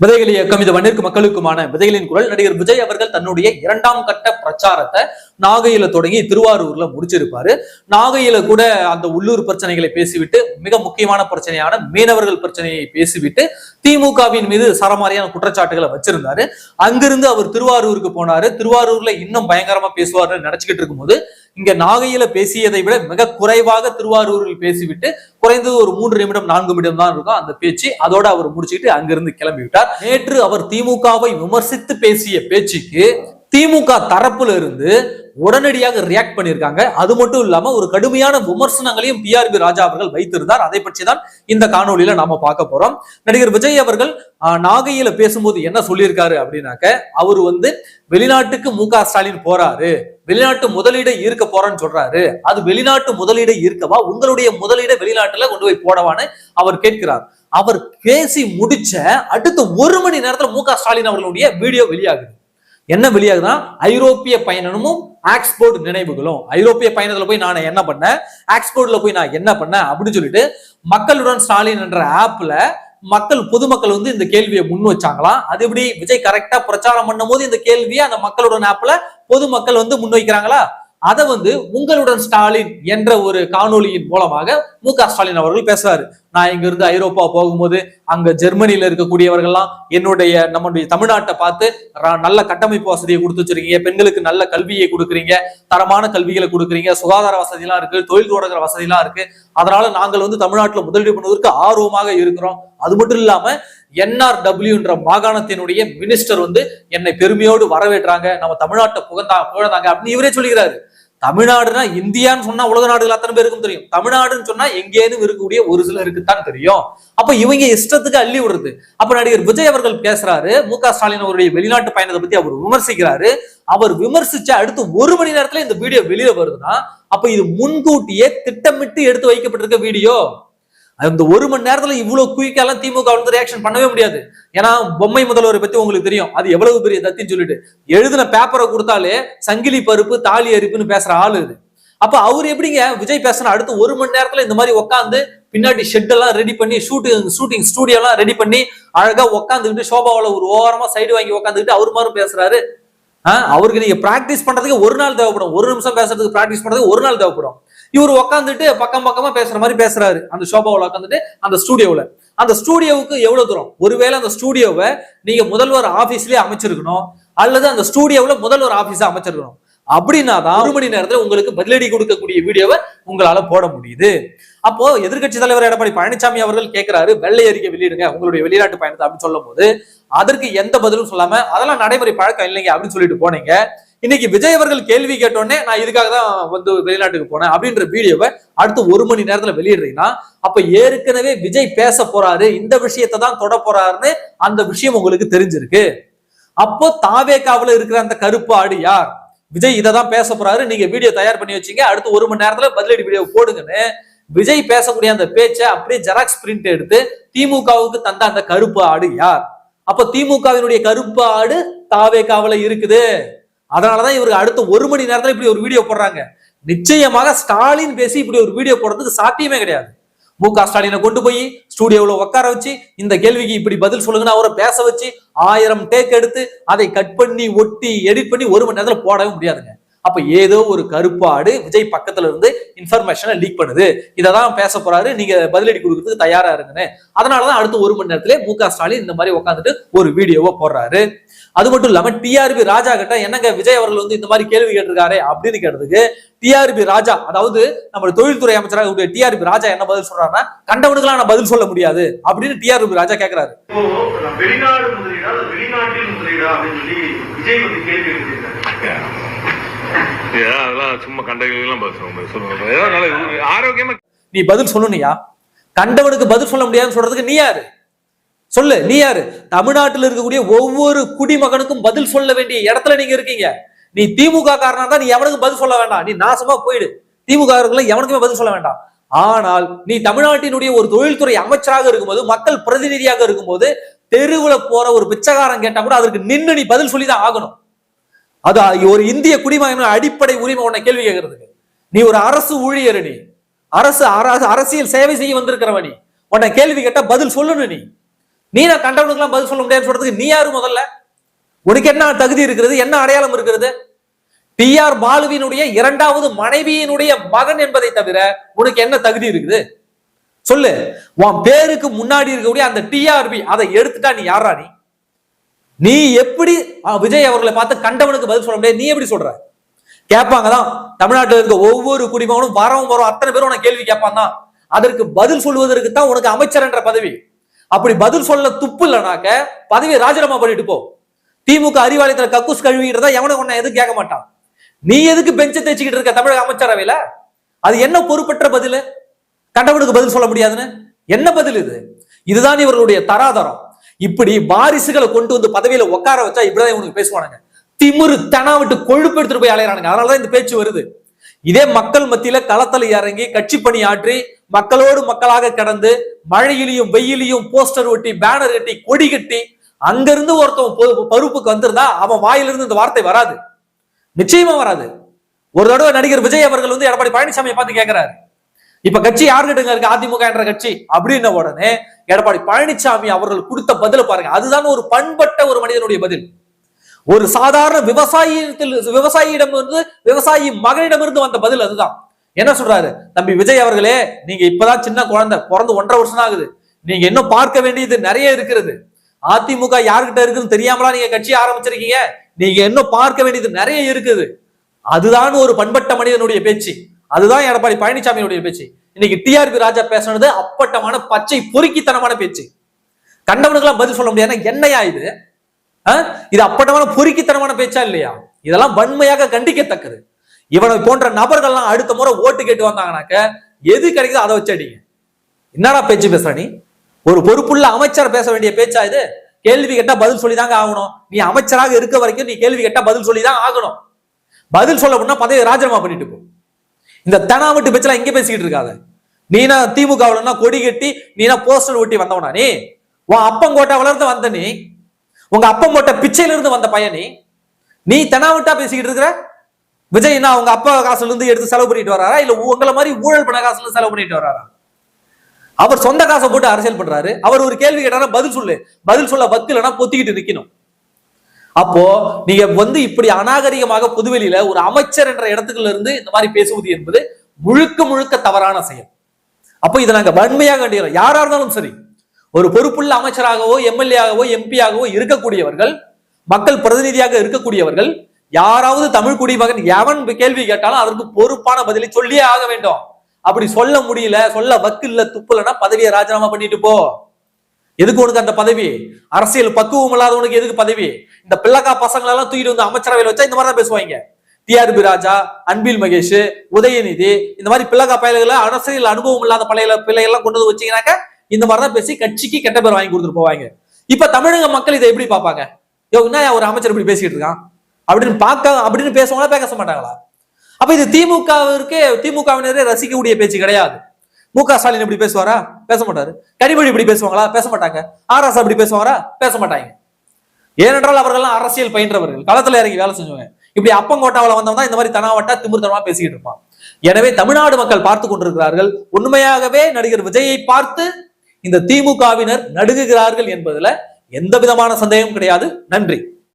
விதைகள் இயக்கம் இது வன்னிற்கு மக்களுக்குமான விதைகளின் குரல். நடிகர் விஜய் அவர்கள் தன்னுடைய இரண்டாம் கட்ட பிரச்சாரத்தை நாகையில தொடங்கி திருவாரூர்ல முடிச்சிருப்பாரு. நாகையில கூட அந்த உள்ளூர் பிரச்சனைகளை பேசிவிட்டு மிக முக்கியமான பிரச்சனையான மீனவர்கள் பிரச்சனையை பேசிவிட்டு திமுகவின் மீது சரமாரியான குற்றச்சாட்டுகளை வச்சிருந்தாரு. அங்கிருந்து அவர் திருவாரூருக்கு போனாரு. திருவாரூர்ல இன்னும் பயங்கரமா பேசுவார்னு நினைச்சுக்கிட்டு இருக்கும்போது இங்க நாகையில பேசியதை விட மிக குறைவாக திருவாரூரில் பேசிவிட்டு குறைந்தது ஒரு மூன்று நிமிடம் நான்கு நிமிடம் தான் இருக்கும் அந்த பேச்சு. அதோட அவர் முடிச்சுட்டு அங்கிருந்து கிளம்பி விட்டார் நேற்று அவர் திமுகவை விமர்சித்து பேசிய பேச்சுக்கு திமுக தரப்புல இருந்து உடனடியாக ரியாக்ட் பண்ணியிருக்காங்க. அது மட்டும் இல்லாம ஒரு கடுமையான விமர்சனங்களையும் பிஆர்பி ராஜா அவர்கள் வைத்திருந்தார். அதை பற்றி தான் இந்த காணொலியில நாம பார்க்க போறோம். நடிகர் விஜய் அவர்கள் நாகையில பேசும்போது என்ன சொல்லியிருக்காரு அப்படின்னாக்க அவர் வந்து வெளிநாட்டுக்கு மு க ஸ்டாலின் போறாரு. வெளிநாட்டு முதலீடை ஈர்க்க போறேன்னு சொல்றாரு. அது வெளிநாட்டு முதலீடை ஈர்க்கவா? உங்களுடைய முதலீடை வெளிநாட்டுல கொண்டு போய் போடவான்னு அவர் கேட்கிறார். அவர் பேசி முடிச்ச அடுத்த ஒரு மணி நேரத்துல மு க ஸ்டாலின் அவர்களுடைய வீடியோ வெளியாகுது. என்ன வெளியாகுதுன்னா ஐரோப்பிய பயணமும் ஆக்ஸ்போர்ட் நினைவுகளும். ஐரோப்பிய பயணத்துல போய் நான் என்ன பண்ணேன்? ஆக்ஸ்போர்ட்ல போய் நான் என்ன பண்ணேன் அப்படின்னு சொல்லிட்டு மக்களுடன் ஸ்டாலின் என்ற ஆப்ல மக்கள் பொதுமக்கள் வந்து இந்த கேள்வியை முன் வச்சாங்களாம். அது எப்படி? விஜய் கரெக்டா பிரச்சாரம் பண்ணும்போது இந்த கேள்வியை அந்த மக்களுடன் ஆப்ல பொதுமக்கள் வந்து முன் வைக்கிறாங்களா? அதை வந்து உங்களுடன் ஸ்டாலின் என்ற ஒரு காணொளியின் மூலமாக மு க ஸ்டாலின் அவர்கள் பேசுறாரு. நான் இங்க இருந்து ஐரோப்பா போகும்போது அங்க ஜெர்மனியில இருக்கக்கூடியவர்கள்லாம் என்னுடைய நம்முடைய தமிழ்நாட்டை பார்த்து நல்ல கட்டமைப்பு வசதியை கொடுத்து வச்சிருக்கீங்க பெண்களுக்கு நல்ல கல்வியை கொடுக்குறீங்க தரமான கல்விகளை கொடுக்குறீங்க சுகாதார வசதியெல்லாம் இருக்கு தொழில் தொடங்குற வசதியெல்லாம் இருக்கு. அதனால நாங்கள் வந்து தமிழ்நாட்டில் முதலீடு பண்ணுவதற்கு ஆர்வமாக இருக்கிறோம். அது மட்டும் இல்லாம என்ஆர்டபிள்யூன்ற மாகாணத்தினுடைய மினிஸ்டர் வந்து என்னை பெருமையோடு வரவேற்றாங்க. நம்ம தமிழ்நாட்டை புகழ்ந்தா புகழ்ந்தாங்க அப்படின்னு இவரே சொல்லுகிறாரு தமிழ்நாடுனா இந்தியான்னு சொன்னா உலக நாடுகள் அத்தனை பேருக்கும் தெரியும். தமிழ்நாடுன்னு சொன்னா எங்கேயும் இருக்கக்கூடிய ஒரு சிலருக்கு தான் தெரியும். அப்ப இவங்க இஷ்டத்துக்கு அள்ளி விடுறது. அப்ப நடிகர் விஜய் அவர்கள் பேசுறாரு. மு க ஸ்டாலின் அவருடைய வெளிநாட்டு பயணத்தை பத்தி அவர் விமர்சிக்கிறாரு. அவர் விமர்சிச்ச அடுத்து ஒரு மணி நேரத்துல இந்த வீடியோ வெளியில வருதுன்னா அப்ப இது முன்கூட்டியே திட்டமிட்டு எடுத்து வைக்கப்பட்டிருக்க வீடியோ. அந்த ஒரு மணி நேரத்துல இவ்வளவு குயிக்காலாம் திமுக வந்து ரியாக்ஷன் பண்ணவே முடியாது. ஏன்னா பொம்மை முதல்வரை பத்தி உங்களுக்கு தெரியும். அது எவ்வளவு பெரிய தத்தின்னு சொல்லிட்டு. எழுதின பேப்பரை கொடுத்தாலே சங்கிலி பருப்பு தாலி அரிப்புன்னு பேசுற ஆள் இது. அப்ப அவர் எப்படிங்க? விஜய் பேசுற அடுத்து ஒரு மணி நேரத்துல இந்த மாதிரி உட்காந்து பின்னாடி ஷெட் எல்லாம் ரெடி பண்ணி ஷூட்டிங் ஷூட்டிங் ஸ்டூடியோ எல்லாம் ரெடி பண்ணி அழகா உட்காந்துக்கிட்டு சோபாவில் ஒரு ஓரமா சைடு வாங்கி உட்காந்துக்கிட்டு அவர் மாதிரி பேசுறாரு. அவருக்கு நீங்க பிராக்டிஸ் பண்றதுக்கு ஒரு நாள் தேவைப்படும். ஒரு நிமிஷம் பேசுறதுக்கு பிராக்டிஸ் பண்றதுக்கு ஒரு நாள் தேவைப்படும். இவர் உட்காந்துட்டு பக்கம் பக்கமா பேசுற மாதிரி பேசுறாரு. அந்த ஷோபாவில் உட்காந்துட்டு அந்த ஸ்டூடியோவில் அந்த ஸ்டூடியோவுக்கு எவ்வளவு தூரம்? ஒருவேளை அந்த ஸ்டூடியோவை நீங்க முதல்வர் ஆபீஸ்லயே அமைச்சிருக்கணும் அல்லது அந்த ஸ்டூடியோவில் முதல்வர் ஆபீஸா அமைச்சிருக்கணும். அப்படின்னா தான் ஒரு மணி நேரத்தில் உங்களுக்கு பதிலடி கொடுக்கக்கூடிய வீடியோவை உங்களால போட முடியுது. அப்போ எதிர்க்கட்சி தலைவர் எடப்பாடி பழனிசாமி அவர்கள் கேட்கிறாரு வெள்ளை அறிக்கை வெளியிடுங்க உங்களுடைய வெளிநாட்டு பயணத்தை அப்படின்னு சொல்லும் போது அதற்கு எந்த பதிலும் சொல்லாம அதெல்லாம் நடைமுறை பழக்கம் இல்லைங்க அப்படின்னு சொல்லிட்டு போனீங்க. இன்னைக்கு விஜய் அவர்கள் கேள்வி கேட்டோடனே நான் இதுக்காக தான் வந்து வெளிநாட்டுக்கு போனேன் அப்படின்ற வீடியோவை அடுத்து ஒரு மணி நேரத்துல வெளியிடுறீங்கன்னா அப்ப ஏற்கனவே விஜய் பேச போறாரு இந்த விஷயத்தை தான் தொட போறாருன்னு அந்த விஷயம் உங்களுக்கு தெரிஞ்சிருக்கு. அப்போ தாவேக்காவுல இருக்கிற அந்த கருப்பு ஆடு யார்? விஜய் இதை தான் பேச போறாரு நீங்க வீடியோ தயார் பண்ணி வச்சீங்க அடுத்து ஒரு மணி நேரத்துல பதிலடி வீடியோ போடுங்கன்னு விஜய் பேசக்கூடிய அந்த பேச்சை அப்படியே ஜெராக்ஸ் பிரிண்ட் எடுத்து திமுகவுக்கு தந்த அந்த கருப்பு ஆடு யார்? அப்ப திமுகவினுடைய கருப்பு ஆடு தாவேக்காவில இருக்குது. அதனாலதான் இவருக்கு அடுத்த ஒரு மணி நேரத்தில் இப்படி ஒரு வீடியோ போடுறாங்க. நிச்சயமாக ஸ்டாலின் பேசி இப்படி ஒரு வீடியோ போடுறதுக்கு சாத்தியமே கிடையாது. மு க ஸ்டாலினை கொண்டு போய் ஸ்டூடியோவில் உட்கார வச்சு இந்த கேள்விக்கு இப்படி பதில் சொல்லுங்கன்னு அவரை பேச வச்சு ஆயிரம் டேக் எடுத்து அதை கட் பண்ணி ஒட்டி எடிட் பண்ணி ஒரு மணி நேரத்தில் போடவே முடியாதுங்க. அப்ப ஏதோ ஒரு கருப்பாடு விஜய் பக்கத்துல இருந்து இன்ஃபர்மேஷனை லீக் பண்ணுது. இதை தான் பேச போறாரு. நீங்க பதிலடி கொடுக்கறதுக்கு தயாரா இருங்கன்னு. அதனாலதான் அடுத்த ஒரு மணி நேரத்துல மு க ஸ்டாலின் இந்த மாதிரி உட்காந்துட்டு ஒரு வீடியோவை போடுறாரு. அது மட்டும் இல்லாம டிஆர்பி ராஜா கிட்ட என்னங்க விஜய் அவர்கள் வந்து இந்த மாதிரி கேள்வி கேட்டிருக்காரு அப்படின்னு கேட்டதுக்கு டிஆர்பி ராஜா அதாவது நம்ம தொழில்துறை அமைச்சராக டிஆர்பி ராஜா என்ன பதில் சொல்றாருன்னா கண்டவனுக்கெல்லாம் நான் பதில் சொல்ல முடியாது அப்படின்னு டிஆர்பி ராஜா கேக்குறாரு. வெளிநாடு முதலீடா வெளிநாட்டில் முதலீடா அப்படின்னு சொல்லி விஜய் வந்து கேள்வி அதெல்லாம் சும்மா கண்டகெல்லாம் பேசுவோம் சொல்லுங்க ஏதோ நல்ல ஆரோக்கியமா நீ பதில் சொல்லணும்யா. கண்டவனுக்கு பதில் சொல்ல முடியாதுன்னு சொல்றதுக்கு நீ யாரு? சொல்லு நீ யாரு? தமிழ்நாட்டில் இருக்கக்கூடிய ஒவ்வொரு குடிமகனுக்கும் பதில் சொல்ல வேண்டிய இடத்துல நீங்க இருக்கீங்க. நீ திமுக காரனா தான் நீ எவனுக்கும் பதில் சொல்ல வேண்டாம். நீ நாசமா போயிடு. திமுக எவனுக்குமே பதில் சொல்ல வேண்டாம். ஆனால் நீ தமிழ்நாட்டினுடைய ஒரு தொழில்துறை அமைச்சராக இருக்கும்போது மக்கள் பிரதிநிதியாக இருக்கும்போது தெருவுல போற ஒரு பிச்சைக்காரன் கேட்டா கூட அதற்கு நின்று நீ பதில் சொல்லி தான் ஆகணும். அது ஒரு இந்திய குடிமகன் அடிப்படை உரிமை உன்னை கேள்வி கேட்கறதுக்கு. நீ ஒரு அரசு ஊழியர் நீ. அரசு அரசியல் சேவை செய்ய வந்திருக்கிறவ நீ. உன்னை கேள்வி கேட்டா பதில் சொல்லணும் நீ. நீ நான் கண்டவனுக்குலாம் பதில் சொல்ல முடியாதுன்னு சொல்றதுக்கு நீ யாரு முதல்ல? உனக்கு என்ன தகுதி இருக்கிறது? என்ன அடையாளம் இருக்கிறது? டி ஆர் பாலுவினுடைய இரண்டாவது மனைவியினுடைய மகன் என்பதை தவிர உனக்கு என்ன தகுதி இருக்குது? சொல்லு. உன் பேருக்கு முன்னாடி இருக்கக்கூடிய அந்த டிஆர்பி அதை எடுத்துட்டா நீ யாரா நீ? நீ எப்படி விஜய் அவர்களை பார்த்து கண்டவனுக்கு பதில் சொல்ல முடியாது? நீ எப்படி சொல்ற? கேட்பாங்க தான் தமிழ்நாட்டில் இருக்க ஒவ்வொரு குடிமகனும் வரவும் வரும் அத்தனை பேரும் உனக்கு கேள்வி கேட்பான் தான். அதற்கு பதில் சொல்வதற்கு தான் உனக்கு அமைச்சர் என்ற பதவி. அப்படி பதில் சொல்ல துப்பு இல்லைனாக்க பதவியை ராஜினாமா பண்ணிட்டு போ. திமுக அறிவாலயத்தில் கக்கூஸ் கழுவிக்கிறதா எவனும் உன்னை எதுவும் கேட்க மாட்டான்? நீ எதுக்கு பெஞ்சை தேய்ச்சிக்கிட்டு இருக்க தமிழக அமைச்சரவையில அது என்ன பொறுப்பற்ற பதில்? கண்டவனுக்கு பதில் சொல்ல முடியாதுன்னு? என்ன பதில் இது? இதுதான் இவர்களுடைய தராதரம். இப்படி வாரிசுகளை கொண்டு வந்து பதவியில உட்கார வச்சா இப்படிதான் இவனுக்கு பேசுவானுங்க. திமுரு தனா விட்டு கொழுப்பு எடுத்துட்டு போய் அலையறானுங்க. அதனாலதான் இந்த பேச்சு வருது. இதே மக்கள் மத்தியில களத்துல இறங்கி கட்சி பணி ஆற்றி மக்களோடு மக்களாக கடந்து மழையிலையும் வெயிலையும் போஸ்டர் ஒட்டி பேனர் கட்டி கொடி கட்டி அங்கிருந்து ஒருத்தன் பருப்புக்கு வந்திருந்தா அவன் வாயிலிருந்து இந்த வார்த்தை வராது. நிச்சயமா வராது. ஒரு தடவை நடிகர் விஜய் அவர்கள் வந்து எடப்பாடி பழனிசாமியை பார்த்து கேட்கிறாரு இப்ப கட்சி யாருகிட்டங்க இருக்கு? அதிமுக என்ற கட்சி. அப்படின்ன உடனே எடப்பாடி பழனிசாமி அவர்கள் கொடுத்த பதில பாருங்க. அதுதான் ஒரு பண்பட்ட ஒரு மனிதனுடைய பதில். ஒரு சாதாரண விவசாயத்தில் விவசாயியிடம் இருந்து விவசாயி மகனிடமிருந்து வந்த பதில் அதுதான். என்ன சொல்றாரு? தம்பி விஜய் அவர்களே நீங்க இப்பதான் சின்ன குழந்தை பிறந்து ஒன்றரை வருஷம் ஆகுது. நீங்க இன்னும் பார்க்க வேண்டியது நிறைய இருக்கிறது. அதிமுக யாருக்கிட்ட இருக்குன்னு தெரியாமலா நீங்க கட்சி ஆரம்பிச்சிருக்கீங்க? நீங்க இன்னும் பார்க்க வேண்டியது நிறைய இருக்குது. அதுதான் ஒரு பண்பட்ட மனிதனுடைய பேச்சு. அதுதான் எடப்பாடி பழனிசாமியுடைய பேச்சு. இன்னைக்கு டிஆர்பி ராஜா பேசுனது அப்பட்டமான பச்சை பொறுக்கித்தனமான பேச்சு. கண்டவனுக்கெல்லாம் பதில் சொல்ல முடியாது. என்னையா இது? ஆ? இது அப்பட்டமான பொறுக்கித்தனமான பேச்சா இல்லையா? இதெல்லாம் வன்மையாக கண்டிக்கத்தக்கது. இவனை போன்ற நபர்கள்லாம் அடுத்த முறை ஓட்டு கேட்டு வந்தாங்கனாக்க எது கிடைக்குதோ அதை வச்சு அடிங்க. என்னடா பேச்சு பேசுற நீ? ஒரு பொறுப்புள்ள அமைச்சர் பேச வேண்டிய பேச்சா இது? கேள்வி கேட்டா பதில் சொல்லிதாங்க ஆகணும். நீ அமைச்சராக இருக்க வரைக்கும் நீ கேள்வி கேட்டா பதில் சொல்லிதான் ஆகணும். பதில் சொல்ல போனா பதவி ராஜினாமா பண்ணிட்டு போ. இந்த தெனாவட்டு பேச்செல்லாம் எங்க பேசிக்கிட்டு இருக்காத. நீனா திமுகவுலன்னா கொடி கட்டி நீனா போஸ்டர் ஒட்டி வந்தவனா நீ? உன் அப்பங்கோட்டாவில இருந்து வந்த நீ? உங்க அப்பம் போட்ட பிச்சையில இருந்து வந்த பையன் நீ? நீ தெனாவட்டா பேசிக்கிட்டு இருக்கிற? விஜய் என்ன உங்க அப்பா காசுல இருந்து எடுத்து செலவு பண்ணிட்டு வராரா? இல்ல உங்களை மாதிரி ஊழல் பண்ண காசுல செலவு பண்ணிட்டு வராரா? அவர் சொந்த காசை போட்டு அரசியல் பண்றாரு. அவர் ஒரு கேள்வி கேட்டாரா பதில் சொல்லு. பதில் சொல்ல பத்து இல்லைன்னா பொத்திக்கிட்டு நிக்கணும். அப்போ நீங்க வந்து இப்படி அநாகரிகமாக புதுவெளியில ஒரு அமைச்சர் என்ற இடத்துக்குள்ள இருந்து இந்த மாதிரி பேசுவது என்பது முழுக்க முழுக்க தவறான செயல். அப்போ இதை நாங்க வன்மையாக கண்டிக்கிறோம். யாரா இருந்தாலும் சரி ஒரு பொறுப்புள்ள அமைச்சராகவோ எம்எல்ஏ ஆகவோ எம்பி ஆகவோ இருக்கக்கூடியவர்கள் மக்கள் பிரதிநிதியாக இருக்கக்கூடியவர்கள் யாராவது தமிழ் குடிமகன் எவன் கேள்வி கேட்டாலும் அதற்கு பொறுப்பான பதிலை சொல்லியே ஆக வேண்டும். அப்படி சொல்ல முடியல சொல்ல வக்கு இல்ல துப்புலன்னா பதவியை ராஜினாமா பண்ணிட்டு போ. எதுக்கு உனக்கு அந்த பதவி? அரசியல் பக்குவம் இல்லாதவனுக்கு எதுக்கு பதவி? இந்த பிள்ளைக்கா பசங்களை எல்லாம் தூக்கிட்டு வந்து அமைச்சரவையில் வச்சா இந்த மாதிரி தான் பேசுவாங்க. டிஆர்பி ராஜா அன்பில் மகேஷ் உதயநிதி இந்த மாதிரி பிள்ளைக்கா பயல்களை அரசியல் அனுபவம் இல்லாத பழைய பிள்ளைகள்லாம் கொண்டு வந்து வச்சீங்கன்னாக்க இந்த மாதிரி தான் பேசி கட்சிக்கு கெட்ட பேர் வாங்கி கொடுத்துட்டு போவாங்க. இப்ப தமிழக மக்கள் இதை எப்படி பார்ப்பாங்க? என்ன ஒரு அமைச்சர் இப்படி பேசிட்டு இருக்கான்? அப்படின்னு பார்க்க அப்படின்னு பேசுவாங்களா பேச மாட்டாங்களா? அப்ப இது திமுகவிற்கு திமுகவினரே ரசிக்கக்கூடிய பேச்சு கிடையாது. மு க. ஸ்டாலின் இப்படி பேசுவாரா? பேச மாட்டாரு. கனிமொழி இப்படி பேசுவாங்களா? பேச மாட்டாங்க. ஆர். எஸ். இப்படி பேசுவாரா? பேச மாட்டாங்க. ஏனென்றால் அவர்கள்லாம் அரசியல் பயின்றவர்கள். களத்துல இறங்கி வேலை செஞ்சவங்க. இப்படி அப்பங்கோட்டாவில் வந்தவன் இந்த மாதிரி தனாவட்டா திமிர்த்தனமா பேசிக்கிட்டு இருப்பான். எனவே தமிழ்நாடு மக்கள் பார்த்து கொண்டிருக்கிறார்கள். உண்மையாகவே நடிகர் விஜயை பார்த்து இந்த திமுகவினர் நடுகுகிறார்கள் என்பதுல எந்த விதமான சந்தேகமும் கிடையாது. நன்றி.